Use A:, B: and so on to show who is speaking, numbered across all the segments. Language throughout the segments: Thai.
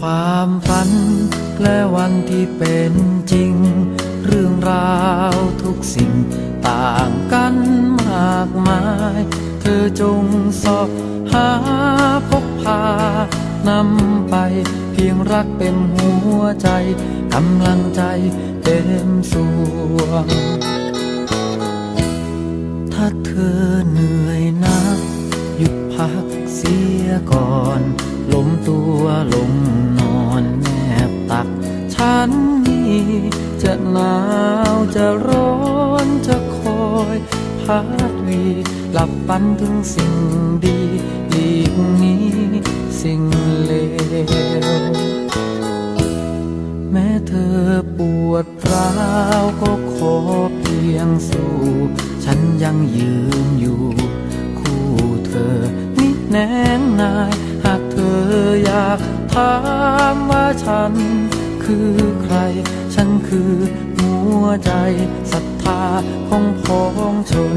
A: ความฝัน และวันที่เป็นจริง เรื่องราวทุกสิ่งต่างกันมากมาย เธอจงสอบหาพกพานำไป เพียงรักเต็มหัวใจกำลังใจเต็มสวง ถ้าเธอ เสียก่อนล้มตัวลงนอนแนบตัก ฉันนี่จะหนาวจะร้อนจะคอยพัดวีหลับฝันถึงสิ่งดีหลีกนี้สิ่งเลวแม้เธอปวดร้าวก็ขอเพียงสู้ ฉันยังยืนอยู่ นิแนงนาย หากเธออยากถามว่าฉัน คือใคร ฉันคือหัวใจศรัทธาของพ้องชน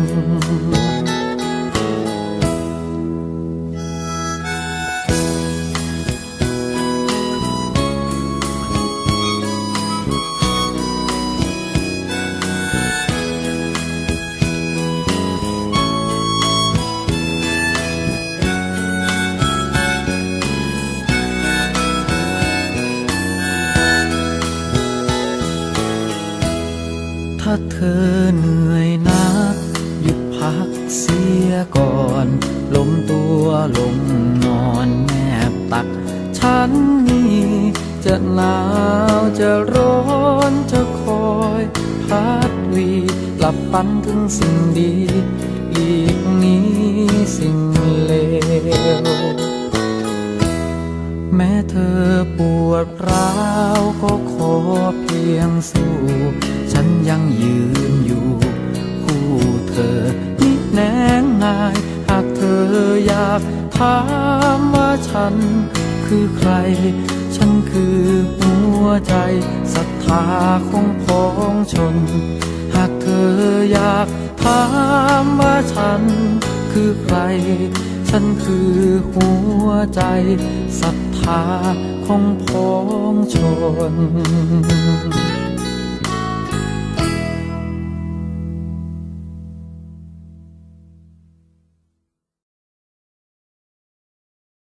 A: ถ้าเธอเหนื่อยนัก หยุดพักเสียก่อนล้มตัวลงนอนแนบตัก ฉันนี่จะหนาวจะร้อนจะคอยพัดวีหลับฝันถึงสิ่งดีหลีกนี้สิ่งาวก็ขอเพียงสู้ ฉันยังยืนอยู่ คู่เธอนิแนงนาย หากเธออยากถามว่าฉันคือใคร ฉันคือหัวใจศรัทธาของพ้องชน หากเธออยากถามว่าฉันคือใคร ฉันคือหัวใจศรัทธาของพ้องชน